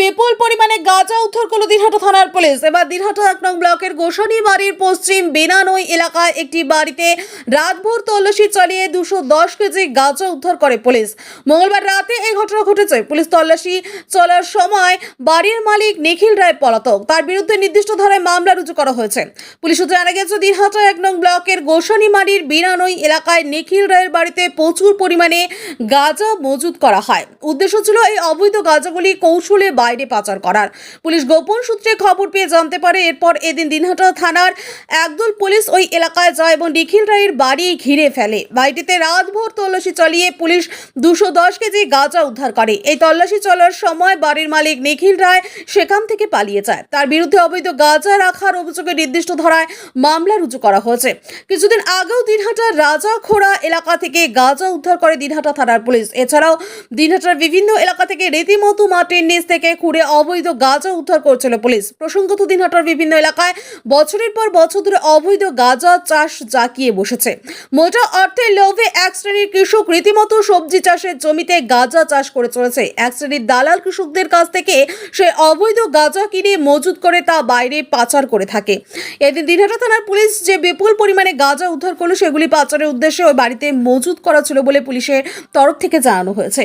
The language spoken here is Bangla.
বিপুল পরিমাণে গাঁজা উদ্ধার করল দিনহাটা থানার পুলিশ। এবার দিনহাটা এক নং ব্লকের গোসানি বাড়ির পশ্চিম বেনানই এলাকায় একটি বাড়িতে রাতভর তল্লাশি চালিয়ে দুশো দশ কেজি গাঁজা উদ্ধার করে পুলিশ। মঙ্গলবার রাতে এই ঘটনা ঘটেছে। পুলিশ তল্লাশি চলার সময় বাড়ির মালিক নিখিল রায় পলাতক। তার বিরুদ্ধে নির্দিষ্ট ধারায় মামলা রুজু করা হয়েছে। পুলিশ সূত্রে জানা গেছে, দিনহাটা এক নং ব্লকের গোসানি বাড়ির বিনানই এলাকায় নিখিল রায়ের বাড়িতে প্রচুর পরিমাণে গাঁজা মজুত করা হয়। উদ্দেশ্য ছিল এই অবৈধ গাঁজাগুলি কৌশলে বাইরে পাচার করার। পুলিশ গোপন সূত্রে খবর পেয়ে জানতে পারে, এরপর এদিন দিনহাটা থানার একদল পুলিশ ওই এলাকায় যায় এবং নিখিল রায়ের বাড়ি ঘিরে ফেলে। বাড়িটিতে রাতভর তল্লাশি চালিয়ে পুলিশ দুশো দশ কেজি গাঁজা উদ্ধার করে। এই তল্লাশি চলার সময় বাড়ির মালিক নিখিল রায় সেখান থেকে পালিয়ে যায়। তার বিরুদ্ধে অবৈধ গাঁজা রাখার অভিযোগে নির্দিষ্ট ধরায় মামলা রুজু করা হয়েছে। কিছুদিন আগেও দিনহাটার রাজা রাজাখোড়া এলাকা থেকে গাঁজা উদ্ধার করে দিনহাটা থানার পুলিশ। এছাড়াও দিনহাটার বিভিন্ন এলাকা থেকে রীতিমতো মাটির নিচ থেকে খুঁড়ে অবৈধ গাঁজা উদ্ধার করছিল পুলিশ। প্রসঙ্গত দিনহাটার বিভিন্ন এলাকায় বছরের পর বছর ধরে অবৈধ গাঁজা চাষ জাকিয়ে বসেছে। মোটা অর্থের লোভে এক শ্রেণির কৃষক রীতিমতো সবজি চাষের জমিতে গাঁজা চাষ করে চলেছে। এক শ্রেণির দালাল কৃষকদের কাছ থেকে সে অবৈধ গাঁজা কিনে মজুত করে তা বাইরে পাচার করে থাকে। এদিন দিনহাটা থানার পুলিশ যে বিপুল পরিমাণে গাঁজা উদ্ধার করল, সেগুলি পাচারের উদ্দেশ্যে ওই বাড়িতে মজুত করা ছিল বলে পুলিশের তরফ থেকে জানানো হয়েছে।